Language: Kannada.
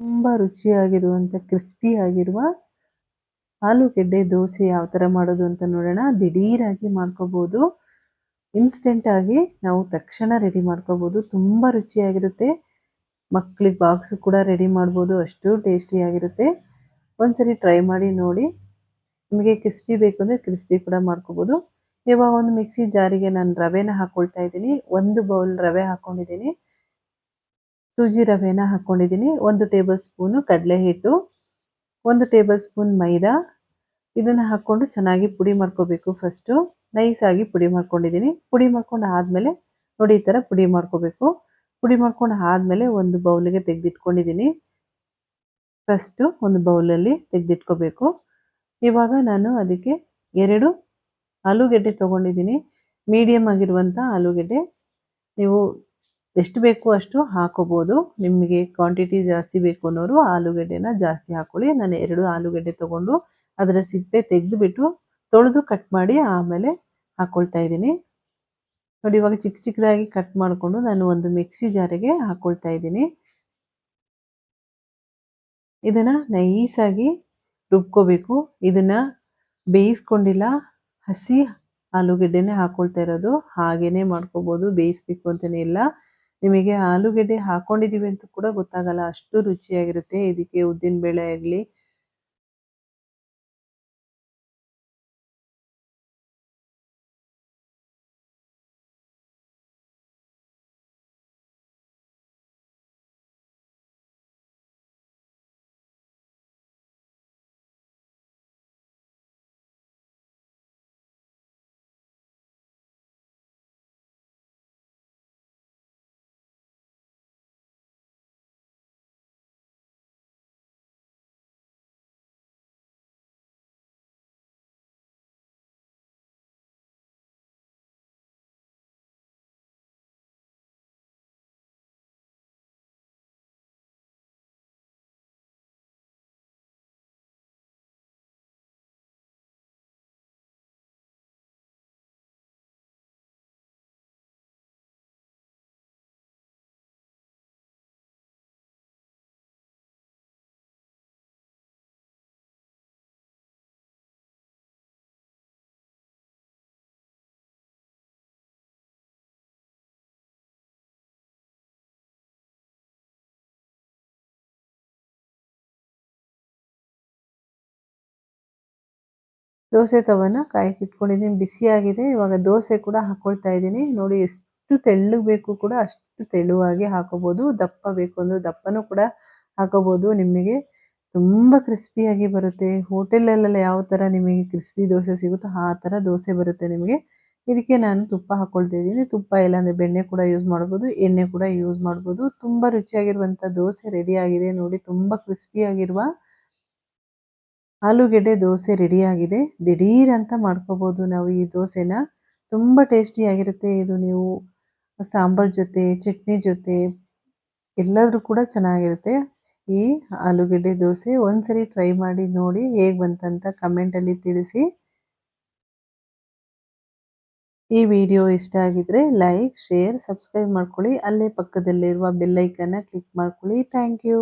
ತುಂಬ ರುಚಿಯಾಗಿರುವಂಥ ಕ್ರಿಸ್ಪಿ ಆಗಿರುವ ಆಲೂಗೆಡ್ಡೆ ದೋಸೆ ಯಾವ ಥರ ಮಾಡೋದು ಅಂತ ನೋಡೋಣ. ದಿಢೀರಾಗಿ ಮಾಡ್ಕೋಬೋದು. ಇನ್ಸ್ಟೆಂಟಾಗಿ ನಾವು ತಕ್ಷಣ ರೆಡಿ ಮಾಡ್ಕೋಬೋದು. ತುಂಬ ರುಚಿಯಾಗಿರುತ್ತೆ. ಮಕ್ಕಳಿಗೆ ಬಾಕ್ಸು ಕೂಡ ರೆಡಿ ಮಾಡ್ಬೋದು. ಅಷ್ಟು ಟೇಸ್ಟಿಯಾಗಿರುತ್ತೆ ಒಂದ್ಸರಿ ಟ್ರೈ ಮಾಡಿ ನೋಡಿ. ನಿಮಗೆ ಕ್ರಿಸ್ಪಿ ಬೇಕು ಅಂದರೆ ಕ್ರಿಸ್ಪಿ ಕೂಡ ಮಾಡ್ಕೋಬೋದು. ಇವಾಗ ಒಂದು ಮಿಕ್ಸಿ ಜಾರಿಗೆ ನಾನು ರವೆನ ಹಾಕ್ಕೊಳ್ತಾ ಇದ್ದೀನಿ. ಒಂದು ಬೌಲ್ ರವೆ ಹಾಕ್ಕೊಂಡಿದ್ದೀನಿ ಸೂಜಿ ರವೆನ ಹಾಕ್ಕೊಂಡಿದ್ದೀನಿ ಒಂದು ಟೇಬಲ್ ಸ್ಪೂನು ಕಡಲೆ ಹಿಟ್ಟು ಒಂದು ಟೇಬಲ್ ಸ್ಪೂನ್ ಮೈದಾ. ಇದನ್ನು ಹಾಕ್ಕೊಂಡು ಚೆನ್ನಾಗಿ ಪುಡಿ ಮಾಡ್ಕೋಬೇಕು ಫಸ್ಟು ನೈಸಾಗಿ ಪುಡಿ ಮಾಡ್ಕೊಂಡಿದ್ದೀನಿ. ಪುಡಿ ಮಾಡ್ಕೊಂಡು ಆದಮೇಲೆ ನೋಡಿ ಈ ಥರ ಪುಡಿ ಮಾಡ್ಕೋಬೇಕು. ಪುಡಿ ಮಾಡ್ಕೊಂಡು ಆದಮೇಲೆ ಒಂದು ಬೌಲಿಗೆ ತೆಗೆದಿಟ್ಕೊಂಡಿದ್ದೀನಿ. ಫಸ್ಟು ಒಂದು ಬೌಲಲ್ಲಿ ತೆಗೆದಿಟ್ಕೋಬೇಕು. ಇವಾಗ ನಾನು ಅದಕ್ಕೆ ಎರಡು ಆಲೂಗೆಡ್ಡೆ ತೊಗೊಂಡಿದ್ದೀನಿ. ಮೀಡಿಯಮ್ ಆಗಿರುವಂಥ ಆಲೂಗೆಡ್ಡೆ. ನೀವು ಎಷ್ಟು ಬೇಕು ಅಷ್ಟು ಹಾಕೋಬೋದು. ನಿಮಗೆ ಕ್ವಾಂಟಿಟಿ ಜಾಸ್ತಿ ಬೇಕು ಅನ್ನೋರು ಆಲೂಗಡ್ಡೆನ ಜಾಸ್ತಿ ಹಾಕ್ಕೊಳ್ಳಿ ನಾನು ಎರಡು ಆಲೂಗಡ್ಡೆ ತೊಗೊಂಡು ಅದರ ಸಿಪ್ಪೆ ತೆಗೆದುಬಿಟ್ಟು ತೊಳೆದು ಕಟ್ ಮಾಡಿ ಆಮೇಲೆ ಹಾಕ್ಕೊಳ್ತಾ ಇದ್ದೀನಿ. ನೋಡಿ, ಇವಾಗ ಚಿಕ್ಕ ಚಿಕ್ಕದಾಗಿ ಕಟ್ ಮಾಡಿಕೊಂಡು ನಾನು ಒಂದು ಮಿಕ್ಸಿ ಜಾರಿಗೆ ಹಾಕ್ಕೊಳ್ತಾ ಇದ್ದೀನಿ. ಇದನ್ನು ನೈಸಾಗಿ ರುಬ್ಕೋಬೇಕು. ಇದನ್ನು ಬೇಯಿಸ್ಕೊಂಡಿಲ್ಲ. ಹಸಿ ಆಲೂಗಡ್ಡೆನೇ ಹಾಕ್ಕೊಳ್ತಾ ಇರೋದು. ಹಾಗೇ ಮಾಡ್ಕೋಬೋದು. ಬೇಯಿಸ್ಬೇಕು ಅಂತಲೇ ಇಲ್ಲ. ನಿಮಗೆ ಆಲೂಗೆಡ್ಡೆ ಹಾಕೊಂಡಿದ್ದೀವಿ ಅಂತ ಕೂಡ ಗೊತ್ತಾಗಲ್ಲ. ಅಷ್ಟು ರುಚಿಯಾಗಿರುತ್ತೆ. ಇದಕ್ಕೆ ಉದ್ದಿನ ಬೇಳೆ ಆಗಲಿ ದೋಸೆ ತವನ ಕಾಯಕ್ಕೆ ಇಟ್ಕೊಂಡಿದ್ದೀನಿ ಬಿಸಿಯಾಗಿದೆ ಇವಾಗ ದೋಸೆ ಕೂಡ ಹಾಕ್ಕೊಳ್ತಾ ಇದ್ದೀನಿ. ನೋಡಿ, ಎಷ್ಟು ತೆಳ್ಳಗೆ ಬೇಕು ಕೂಡ ಅಷ್ಟು ತೆಳುವಾಗಿ ಹಾಕೋಬೋದು. ದಪ್ಪ ಬೇಕು ಅಂದರೆ ದಪ್ಪನೂ ಕೂಡ ಹಾಕೋಬೋದು ನಿಮಗೆ ತುಂಬ ಕ್ರಿಸ್ಪಿಯಾಗಿ ಬರುತ್ತೆ. ಹೋಟೆಲಲ್ಲೆಲ್ಲ ಯಾವ ಥರ ನಿಮಗೆ ಕ್ರಿಸ್ಪಿ ದೋಸೆ ಸಿಗುತ್ತೋ ಆ ಥರ ದೋಸೆ ಬರುತ್ತೆ ನಿಮಗೆ. ಇದಕ್ಕೆ ನಾನು ತುಪ್ಪ ಹಾಕ್ಕೊಳ್ತಾ ಇದ್ದೀನಿ. ತುಪ್ಪ ಇಲ್ಲಾಂದರೆ ಬೆಣ್ಣೆ ಕೂಡ ಯೂಸ್ ಮಾಡ್ಬೋದು, ಎಣ್ಣೆ ಕೂಡ ಯೂಸ್ ಮಾಡ್ಬೋದು. ತುಂಬ ರುಚಿಯಾಗಿರುವಂಥ ದೋಸೆ ರೆಡಿಯಾಗಿದೆ ನೋಡಿ, ತುಂಬ ಕ್ರಿಸ್ಪಿಯಾಗಿರುವ ಆಲೂಗೆಡ್ಡೆ ದೋಸೆ ರೆಡಿಯಾಗಿದೆ. ದಿಢೀರ್ ಅಂತ ಮಾಡ್ಕೋಬೋದು ನಾವು ಈ ದೋಸೆನ. ತುಂಬ ಟೇಸ್ಟಿಯಾಗಿರುತ್ತೆ ಇದು ನೀವು. ಸಾಂಬಾರ್ ಜೊತೆ, ಚಟ್ನಿ ಜೊತೆ ಎಲ್ಲಾದರೂ ಕೂಡ ಚೆನ್ನಾಗಿರುತ್ತೆ. ಈ ಆಲೂಗೆಡ್ಡೆ ದೋಸೆ ಒಂದ್ಸರಿ ಟ್ರೈ ಮಾಡಿ ನೋಡಿ ಹೇಗೆ ಬಂತಂತ ಕಮೆಂಟಲ್ಲಿ ತಿಳಿಸಿ. ಈ ವಿಡಿಯೋ ಇಷ್ಟ ಆಗಿದ್ರೆ ಲೈಕ್ ಶೇರ್ ಸಬ್ಸ್ಕ್ರೈಬ್ ಮಾಡ್ಕೊಳ್ಳಿ. ಅಲ್ಲೇ ಪಕ್ಕದಲ್ಲಿರುವ ಬೆಲ್ಲೈಕನ್ನ ಕ್ಲಿಕ್ ಮಾಡ್ಕೊಳ್ಳಿ. Thank you